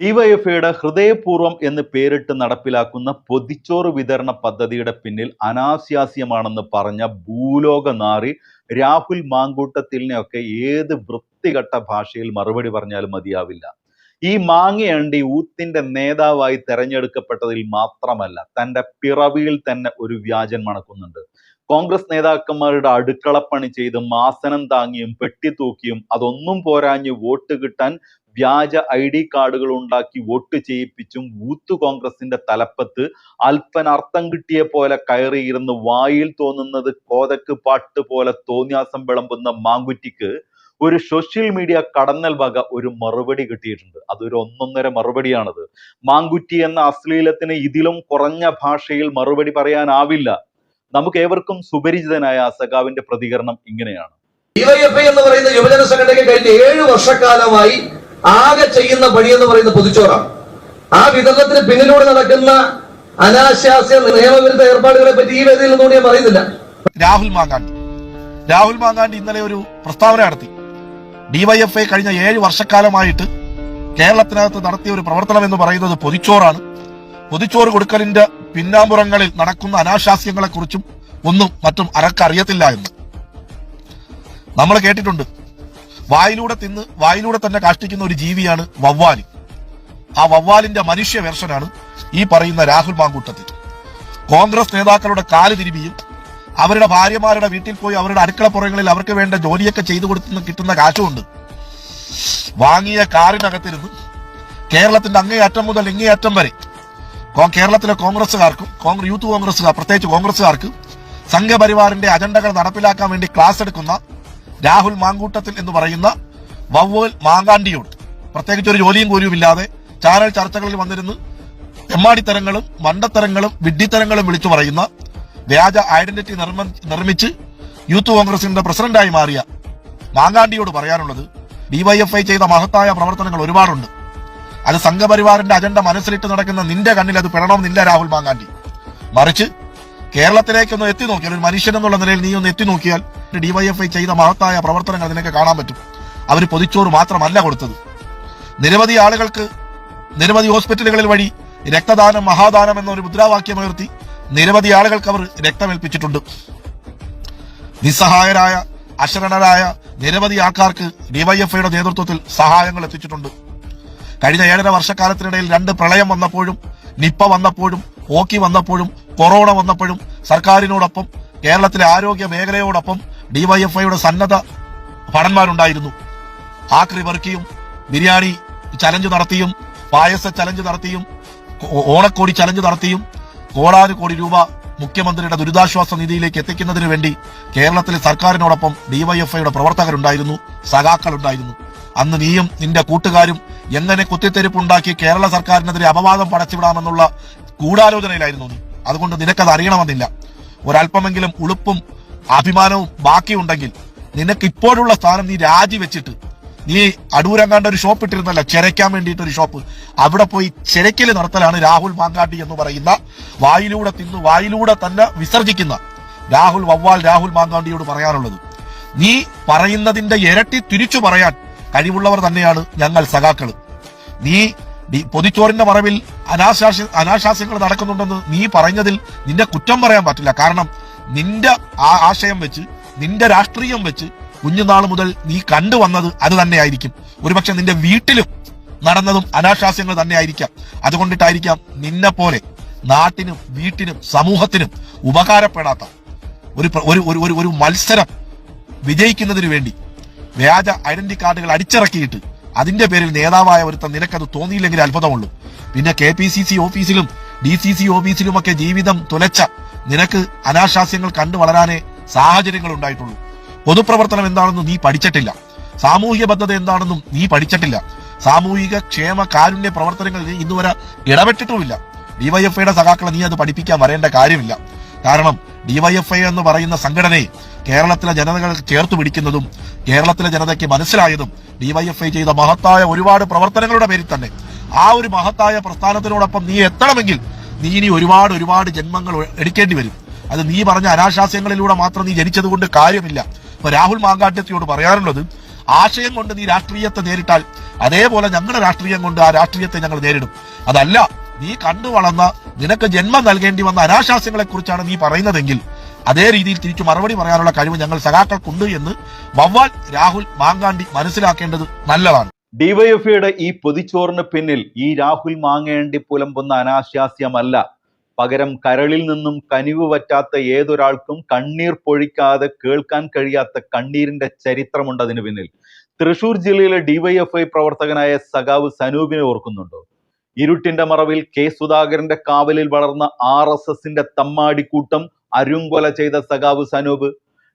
ഡിവൈഎഫ്ഐയുടെ ഹൃദയപൂർവം എന്ന് പേരിട്ട് നടപ്പിലാക്കുന്ന പൊതിച്ചോറ് വിതരണ പദ്ധതിയുടെ പിന്നിൽ അനാസ്യാസ്യമാണെന്ന് പറഞ്ഞ ഭൂലോക നാറി രാഹുൽ മാങ്കൂട്ടത്തിലിനെയൊക്കെ ഏത് വൃത്തികെട്ട ഭാഷയിൽ മറുപടി പറഞ്ഞാലും മതിയാവില്ല. ഈ മാങ്ങയണ്ടി ഊത്തിന്റെ നേതാവായി തെരഞ്ഞെടുക്കപ്പെട്ടതിൽ മാത്രമല്ല തന്റെ പിറവിയിൽ തന്നെ ഒരു വ്യാജൻ മണക്കുന്നുണ്ട്. കോൺഗ്രസ് നേതാക്കന്മാരുടെ അടുക്കളപ്പണി ചെയ്തും മാസനം താങ്ങിയും പെട്ടി തൂക്കിയും അതൊന്നും പോരാഞ്ഞ് വോട്ട് കിട്ടാൻ വ്യാജ ഐ ഡി കാർഡുകൾ ഉണ്ടാക്കി വോട്ട് ചെയ്യിപ്പിച്ചും ബൂത്ത് കോൺഗ്രസിന്റെ തലപ്പത്ത് അല്പനർത്ഥം കിട്ടിയ പോലെ കയറിയിരുന്ന് വായിൽ തോന്നുന്നത് കോതക്ക് പാട്ട് പോലെ തോന്നിയാസം വിളമ്പുന്ന മാങ്കുറ്റിക്ക് ഒരു സോഷ്യൽ മീഡിയ കടന്നൽ വക ഒരു മറുപടി കിട്ടിയിട്ടുണ്ട്. അതൊരു ഒന്നൊന്നര മറുപടിയാണത്. മാങ്കുറ്റി എന്ന അശ്ലീലത്തിന് ഇതിലും കുറഞ്ഞ ഭാഷയിൽ മറുപടി പറയാനാവില്ല. നമുക്ക് ഏവർക്കും സുപരിചിതനായ സഖാവിന്റെ പ്രതികരണം ഇങ്ങനെയാണ്. എന്ന് പറയുന്ന യുവജന സംഘടനയ്ക്ക് കഴിഞ്ഞ ഏഴ് വർഷക്കാലമായി ആകെ ചെയ്യുന്ന പണി എന്ന് പറയുന്ന പൊതുച്ചോറാണ്. ആ വിതരണത്തിന് പിന്നിലൂടെ നടക്കുന്ന അനാശാസ്യ നിയമവിരുദ്ധ ഏർപ്പാടുകളെ പറ്റി ഈ വേദിയിൽ നിന്നുകൂടി ഞാൻ പറയുന്നില്ല. രാഹുൽ മാങ്കാണ്ടി. രാഹുൽ മാങ്കാണ്ടി ഇന്നലെ ഒരു പ്രസ്താവന നടത്തി. ഡിവൈഎഫ്ഐ കഴിഞ്ഞ ഏഴ് വർഷക്കാലമായിട്ട് കേരളത്തിനകത്ത് നടത്തിയ ഒരു പ്രവർത്തനം എന്ന് പറയുന്നത് പൊതിച്ചോറാണ്. പൊതിച്ചോറ് കൊടുക്കലിന്റെ പിന്നാമ്പുറങ്ങളിൽ നടക്കുന്ന അനാശാസ്യങ്ങളെ കുറിച്ചും ഒന്നും മറ്റും അരക്കറിയത്തില്ല എന്ന്. നമ്മൾ കേട്ടിട്ടുണ്ട്. വായിലൂടെ തിന്ന് വായിലൂടെ തന്നെ കാഷ്ടിക്കുന്ന ഒരു ജീവിയാണ് വവ്വാലി. ആ വവ്വാലിന്റെ മനുഷ്യ വെർഷനാണ് ഈ പറയുന്ന രാഹുൽ മാങ്കൂട്ടത്തിൽ. കോൺഗ്രസ് നേതാക്കളുടെ കാൽ തിരുമിയും അവരുടെ ഭാര്യമാരുടെ വീട്ടിൽ പോയി അവരുടെ അടുക്കളപ്പുറങ്ങളിൽ അവർക്ക് വേണ്ട ജോലിയൊക്കെ ചെയ്തു കൊടുത്തുന്ന കിട്ടുന്ന കാശുമുണ്ട്. വാങ്ങിയ കാറിനകത്തിരുന്ന് കേരളത്തിന്റെ അങ്ങേയറ്റം മുതൽ ഇങ്ങേയറ്റം വരെ കേരളത്തിലെ കോൺഗ്രസുകാർക്കും കോൺഗ്രസ് യൂത്ത് കോൺഗ്രസുകാർ പ്രത്യേകിച്ച് കോൺഗ്രസുകാർക്ക് സംഘപരിവാറിന്റെ അജണ്ടകൾ നടപ്പിലാക്കാൻ വേണ്ടി ക്ലാസ് എടുക്കുന്ന രാഹുൽ മാങ്കൂട്ടത്തിൽ എന്ന് പറയുന്ന വവ്വൽ മാങ്കാണ്ടിയോട് പ്രത്യേകിച്ച് ഒരു ജോലിയും കൂലിയും ഇല്ലാതെ ചാനൽ ചർച്ചകളിൽ വന്നിരുന്ന് എമ്മാടിത്തരങ്ങളും മണ്ടത്തരങ്ങളും വിഡ്ഢിത്തരങ്ങളും വിളിച്ചു പറയുന്ന വ്യാജ ഐഡന്റിറ്റി നിർമ്മിച്ച് യൂത്ത് കോൺഗ്രസിന്റെ പ്രസിഡന്റായി മാറിയ മാങ്കാണ്ടിയോട് പറയാനുള്ളത് ഡിവൈഎഫ്ഐ ചെയ്ത മഹത്തായ പ്രവർത്തനങ്ങൾ ഒരുപാടുണ്ട്. അത് സംഘപരിവാറിന്റെ അജണ്ട മനസ്സിലിട്ട് നടക്കുന്ന നിന്റെ കണ്ണിൽ അത് പെടണമെന്നില്ല രാഹുൽ മാങ്കാണ്ടി? മറിച്ച് കേരളത്തിലേക്കൊന്ന് എത്തി നോക്കിയാൽ ഒരു മനുഷ്യൻ എന്നുള്ള നിലയിൽ നീ ഒന്ന് എത്തി നോക്കിയാൽ ഡിവൈഎഫ്ഐ ചെയ്ത മഹത്തായ പ്രവർത്തനങ്ങൾ നിനക്ക് കാണാൻ പറ്റും. അവർ പൊതിച്ചോറ് മാത്രമല്ല കൊടുത്തത്. നിരവധി ആളുകൾക്ക് നിരവധി ഹോസ്പിറ്റലുകളിൽ വഴി രക്തദാനം മഹാദാനം എന്നൊരു മുദ്രാവാക്യമുയർത്തി നിരവധി ആളുകൾക്ക് അവർ രക്തമേൽപ്പിച്ചിട്ടുണ്ട്. നിസ്സഹായരായ അശരണരായ നിരവധി ആൾക്കാർക്ക് ഡിവൈഎഫ്ഐയുടെ നേതൃത്വത്തിൽ സഹായങ്ങൾ എത്തിച്ചിട്ടുണ്ട്. കഴിഞ്ഞ ഏഴര വർഷക്കാലത്തിനിടയിൽ രണ്ട് പ്രളയം വന്നപ്പോഴും നിപ്പ വന്നപ്പോഴും ഹോക്കി വന്നപ്പോഴും കൊറോണ വന്നപ്പോഴും സർക്കാരിനോടൊപ്പം കേരളത്തിലെ ആരോഗ്യ മേഖലയോടൊപ്പം ഡിവൈഎഫ്ഐയുടെ സന്നദ്ധ ഭടന്മാരുണ്ടായിരുന്നു. ആക്രി പെറുക്കിയും ബിരിയാണി ചലഞ്ച് നടത്തിയും പായസ ചലഞ്ച് നടത്തിയും ഓണക്കോടി ചലഞ്ച് നടത്തിയും കോടാനു കോടി രൂപ മുഖ്യമന്ത്രിയുടെ ദുരിതാശ്വാസ നിധിയിലേക്ക് എത്തിക്കുന്നതിന് വേണ്ടി കേരളത്തിലെ സർക്കാരിനോടൊപ്പം ഡിവൈഎഫ്ഐയുടെ പ്രവർത്തകരുണ്ടായിരുന്നു സഖാക്കളുണ്ടായിരുന്നു. അന്ന് നീയും നിന്റെ കൂട്ടുകാരും എങ്ങനെ കുത്തിത്തെരിപ്പുണ്ടാക്കി കേരള സർക്കാരിനെതിരെ അപവാദം പടച്ചുവിടാമെന്നുള്ള ഗൂഢാലോചനയിലായിരുന്നു നീ. അതുകൊണ്ട് നിനക്കത് അറിയണമെന്നില്ല. ഒരല്പമെങ്കിലും ഉളുപ്പും അഭിമാനവും ബാക്കിയുണ്ടെങ്കിൽ നിനക്ക് ഇപ്പോഴുള്ള സ്ഥാനം നീ രാജിവെച്ചിട്ട് നീ അടൂരങ്ങാണ്ട് ഒരു ഷോപ്പ് ഇട്ടിരുന്നല്ല ചിരയ്ക്കാൻ വേണ്ടിയിട്ട് ഒരു ഷോപ്പ് അവിടെ പോയി ചിരയ്ക്കൽ നടത്തലാണ് രാഹുൽ മാങ്കാട്ടി എന്ന് പറയുന്ന വായിലൂടെ തിന്ന് വായിലൂടെ തന്നെ വിസർജിക്കുന്ന രാഹുൽ വവ്വാൽ രാഹുൽ മാങ്കാണ്ടിയോട് പറയാനുള്ളത്. നീ പറയുന്നതിന്റെ ഇരട്ടി തിരിച്ചു പറയാൻ കഴിവുള്ളവർ തന്നെയാണ് ഞങ്ങൾ സഖാക്കൾ നീ പൊതിച്ചോറിന്റെ മറവിൽ അനാശാസ്യ അനാശാസ്യങ്ങൾ നടക്കുന്നുണ്ടെന്ന് നീ പറഞ്ഞതിൽ നിന്റെ കുറ്റം പറയാൻ പറ്റില്ല. കാരണം നിന്റെ ആ ആശയം വെച്ച് നിന്റെ രാഷ്ട്രീയം വെച്ച് കുഞ്ഞുനാൾ മുതൽ നീ കണ്ടുവന്നത് അത് തന്നെയായിരിക്കും. ഒരുപക്ഷെ നിന്റെ വീട്ടിലും നടന്നതും അനാശാസ്യങ്ങൾ തന്നെയായിരിക്കാം. അതുകൊണ്ടിട്ടായിരിക്കാം നിന്നെ പോലെ നാട്ടിനും വീട്ടിനും സമൂഹത്തിനും ഉപകാരപ്പെടാത്ത ഒരു ഒരു ഒരു- ഒരു ഒരു മത്സരം വിജയിക്കുന്നതിന് വേണ്ടി വ്യാജ ഐഡന്റി കാർഡുകൾ അടിച്ചിറക്കിയിട്ട് അതിന്റെ പേരിൽ നേതാവായ ഒരുത്തൻ നിനക്കത് തോന്നിയില്ലെങ്കിൽ അത്ഭുതമുള്ളൂ. പിന്നെ കെ പി സി സി ഓഫീസിലും ഡി സി സി ഓഫീസിലുമൊക്കെ ജീവിതം തുലച്ച നിനക്ക് അനാശാസ്യങ്ങൾ കണ്ടു വളരാനേ സാഹചര്യങ്ങൾ ഉണ്ടായിട്ടുള്ളൂ. പൊതുപ്രവർത്തനം എന്താണെന്ന് നീ പഠിച്ചിട്ടില്ല. സാമൂഹിക ബദ്ധത എന്താണെന്നും നീ പഠിച്ചിട്ടില്ല. സാമൂഹിക ക്ഷേമ കാരുണ്യ പ്രവർത്തനങ്ങളിൽ ഇന്നുവരെ ഇടപെട്ടിട്ടുമില്ല. ഡിവൈഎഫ്ഐയുടെ സഖാക്കളെ നീ അത് പഠിപ്പിക്കാൻ വരേണ്ട കാര്യമില്ല. കാരണം ഡിവൈഎഫ്ഐ എന്ന് പറയുന്ന സംഘടനയെ കേരളത്തിലെ ജനതകൾ ചേർത്ത് പിടിക്കുന്നതും കേരളത്തിലെ ജനതയ്ക്ക് മനസ്സിലായതും ഡിവൈഎഫ്ഐ ചെയ്ത മഹത്തായ ഒരുപാട് പ്രവർത്തനങ്ങളുടെ പേരിൽ തന്നെ. ആ ഒരു മഹത്തായ പ്രസ്ഥാനത്തിനോടൊപ്പം നീ എത്തണമെങ്കിൽ നീ ഇനി ഒരുപാട് ഒരുപാട് ജന്മങ്ങൾ എടുക്കേണ്ടി വരും. അത് നീ പറഞ്ഞ അനാശാസ്യങ്ങളിലൂടെ മാത്രം നീ ജനിച്ചത് കൊണ്ട് കാര്യമില്ല. ഇപ്പൊ രാഹുൽ മാങ്കാട്ട്യത്തിയോട് പറയാനുള്ളത് ആശയം കൊണ്ട് നീ രാഷ്ട്രീയത്തെ നേരിട്ടാൽ അതേപോലെ ഞങ്ങളുടെ രാഷ്ട്രീയം കൊണ്ട് ആ രാഷ്ട്രീയത്തെ ഞങ്ങൾ നേരിടും. അതല്ല നീ കണ്ടു വളർന്ന നിനക്ക് ജന്മം നൽകേണ്ടി വന്ന അനാശാസ്യങ്ങളെ കുറിച്ചാണ് നീ പറയുന്നതെങ്കിൽ അതേ രീതിയിൽ തിരിച്ചു മറുപടി പറയാനുള്ള കഴിവ് ഞങ്ങൾ സഖാക്കൾക്കുണ്ട് എന്ന് വവ്വാൽ രാഹുൽ മാങ്കാണ്ടി മനസ്സിലാക്കേണ്ടത് നല്ലതാണ്. ഡിവൈഎഫ്ഐയുടെ ഈ പൊതിച്ചോറിന് പിന്നിൽ ഈ രാഹുൽ മാങ്ങേണ്ടി പുലമ്പുന്ന അനാശാസ്യമല്ല. പകരം കരളിൽ നിന്നും കനിവ് പറ്റാത്ത ഏതൊരാൾക്കും കണ്ണീർ പൊഴിക്കാതെ കേൾക്കാൻ കഴിയാത്ത കണ്ണീരിന്റെ ചരിത്രമുണ്ട് അതിന് പിന്നിൽ. തൃശൂർ ജില്ലയിലെ ഡിവൈഎഫ്ഐ പ്രവർത്തകനായ സഖാവ് സനൂപിനെ ഓർക്കുന്നുണ്ടോ? ഇരുട്ടിന്റെ മറവിൽ കെ സുധാകരന്റെ കാവലിൽ വളർന്ന ആർ എസ് എസിന്റെ തമ്മാടിക്കൂട്ടം അരുങ്കൊല ചെയ്ത സഖാവ് സനൂപ്.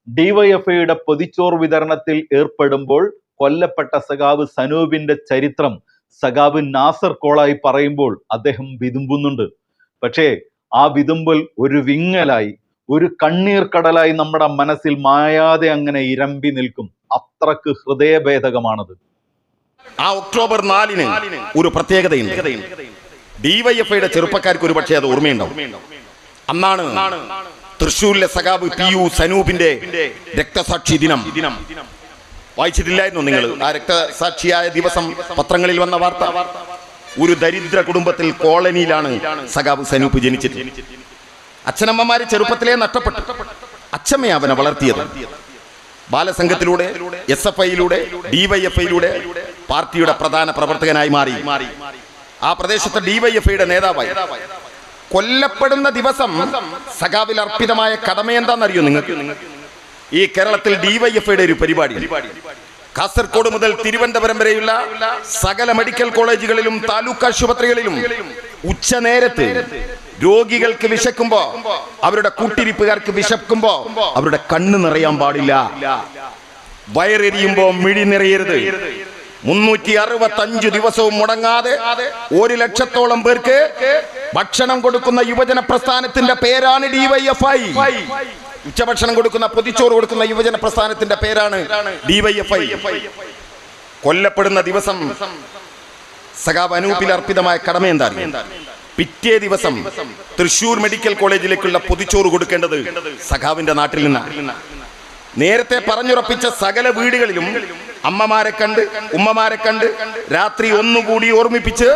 ഡിവൈഎഫ്ഐയുടെ പൊതിച്ചോർ വിതരണത്തിൽ ഏർപ്പെടുമ്പോൾ കൊല്ലപ്പെട്ട സഖാവ് സനൂപിന്റെ ചരിത്രം സഖാവ് നാസർ കോളായി പറയുമ്പോൾ അദ്ദേഹം വിതുമ്പുന്നുണ്ട്. പക്ഷേ ആ വിതുമ്പൽ ഒരു വിങ്ങലായി ഒരു കണ്ണീർ കടലായി നമ്മുടെ മനസ്സിൽ മായാതെ അങ്ങനെ ഇരമ്പി നിൽക്കും. അത്രയ്ക്ക് ഹൃദയഭേദകമാണത്. ആ ഒക്ടോബർ നാലിന് ഒരു പ്രത്യേകതയുണ്ട്. ഡിവൈഎഫ്ഐയുടെ ചെറുപ്പക്കാർക്ക് ഒരു പക്ഷേ അത് ഓർമ്മയുണ്ടാവും. അന്നാണ് തൃശ്ശൂരിലെ സഖാബ് പി യു സനൂപിന്റെ രക്തസാക്ഷി ദിനം. വായിച്ചിട്ടില്ലായിരുന്നു നിങ്ങൾ. ആ രക്തസാക്ഷിയായ ദിവസം പത്രങ്ങളിൽ വന്ന വാർത്ത. ഒരു ദരിദ്ര കുടുംബത്തിൽ കോളനിയിലാണ് സഖാബ് സനൂപ്പ് ജനിച്ചത്. അച്ഛനമ്മമാര് ചെറുപ്പത്തിലേ നഷ്ടപ്പെട്ടു. അച്ഛമ്മയെ അവനെ വളർത്തിയത്. ബാലസംഘത്തിലൂടെ എസ് എഫ് ഐയിലൂടെ ഡിവൈഎഫ്ഐയിലൂടെ പാർട്ടിയുടെ പ്രധാന പ്രവർത്തകനായി മാറി. ആ പ്രദേശത്തെ ഡിവൈഎഫ്ഐയുടെ നേതാവായി. കൊല്ലപ്പെടുന്ന ദിവസം സഖാവിൽ അർപ്പിതമായ കടമ എന്താണെന്നറിയോ നിങ്ങൾക്ക്? ഈ കേരളത്തിൽ ഡിവൈഎഫ്ഐയുടെ ഒരു പരിപാടി. കാസർകോട് മുതൽ തിരുവനന്തപുരം വരെയുള്ള സകല മെഡിക്കൽ കോളേജുകളിലും താലൂക്ക് ആശുപത്രികളിലും ഉച്ചനേരത്ത് രോഗികൾക്ക് വിശക്കുമ്പോ അവരുടെ കൂട്ടിരിപ്പുകാർക്ക് വിശക്കുമ്പോ അവരുടെ കണ്ണ് നിറയാൻ പാടില്ല. വയറെരിയുമ്പോ മിഴി നിറയരുത്. മുന്നൂറ്റി അറുപത്തി അഞ്ചു ദിവസവും മുടങ്ങാതെ ഒരു ലക്ഷത്തോളം പേർക്ക് ഭക്ഷണം കൊടുക്കുന്ന യുവജന പ്രസ്ഥാനത്തിന്റെ പേരാണ് ഡിവൈഎഫ്ഐ ഉച്ചഭക്ഷണം കൊടുക്കുന്ന പൊതിച്ചോറ് കൊടുക്കുന്ന യുവജന പ്രസ്ഥാനത്തിന്റെ പേരാണ് ഡിവൈഎഫ്ഐ കൊല്ലപ്പെടുന്ന ദിവസം സഖാബ് അനൂപിൽ അർപ്പിതമായ കടമ എന്താ പിറ്റേ ദിവസം തൃശൂർ മെഡിക്കൽ കോളേജിലേക്കുള്ള പൊതിച്ചോറ് കൊടുക്കേണ്ടത് സഖാവിന്റെ നാട്ടിൽ നിന്നാണ്. നേരത്തെ പറഞ്ഞുറപ്പിച്ച സകല വീടുകളിലും അമ്മമാരെ കണ്ട് ഉമ്മമാരെ കണ്ട് രാത്രി ഒന്നുകൂടി ഓർമ്മിപ്പിച്ച്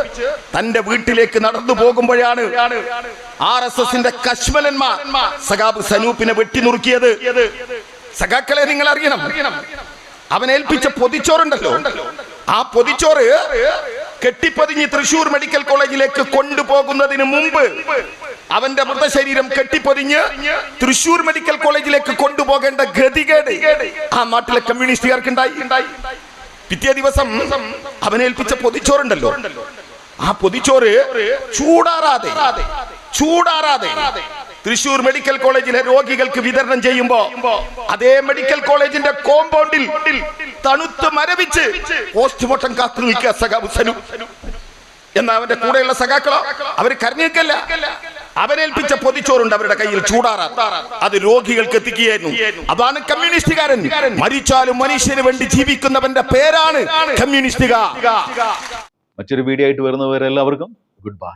തന്റെ വീട്ടിലേക്ക് നടന്നു പോകുമ്പോഴാണ് ആർ എസ് എസിന്റെ കശ്മലന്മാർ സഖാബ് സനൂപ്പിനെ വെട്ടിനുറുക്കിയത് സഖാക്കളെ നിങ്ങൾ അറിയണം. അവൻ ഏൽപ്പിച്ച പൊതിച്ചോറുണ്ടല്ലോ. ആ പൊതിച്ചോറ് കെട്ടിപ്പതിഞ്ഞ് തൃശൂർ മെഡിക്കൽ കോളേജിലേക്ക് കൊണ്ടുപോകുന്നതിന് മുമ്പ് അവന്റെ മൃതശരീരം കെട്ടിപ്പൊതിഞ്ഞ് തൃശൂർ മെഡിക്കൽ കോളേജിലേക്ക് കൊണ്ടുപോകേണ്ട ഗതികേട് ആ നാട്ടിലെ കമ്മ്യൂണിസ്റ്റുകാർക്ക് ഉണ്ടായി പിറ്റേ ദിവസം അവനേൽപ്പിച്ച പൊതിച്ചോറുണ്ടല്ലോ. ആ പൊതിച്ചോറ് ചൂടാറാതെ ചൂടാറാതെ തൃശൂർ മെഡിക്കൽ കോളേജിലെ രോഗികൾക്ക് വിതരണം ചെയ്യുമ്പോ അതേ മെഡിക്കൽ കോളേജിന്റെ കോമ്പൗണ്ടിൽ തണുത്ത് മരവിച്ച് പോസ്റ്റ്മോർട്ടം കാത്തു നിൽക്കുക സഖാബുസനു എന്നാ അവന്റെ കൂടെയുള്ള സഖാക്കളോ? അവർ കരഞ്ഞേക്കല്ല അവനേൽപ്പിച്ച പൊതിച്ചോറുണ്ട് അവരുടെ കയ്യിൽ ചൂടാറാ അത് രോഗികൾക്ക് എത്തിക്കുകയായിരുന്നു. അതാണ് കമ്മ്യൂണിസ്റ്റുകാരൻ. മരിച്ചാലും മനുഷ്യന് വേണ്ടി ജീവിക്കുന്നവന്റെ പേരാണ് കമ്മ്യൂണിസ്റ്റുകാർ. മറ്റൊരു വീഡിയോ ആയിട്ട് വരുന്നവരെല്ലാവർക്കും ഗുഡ് ബൈ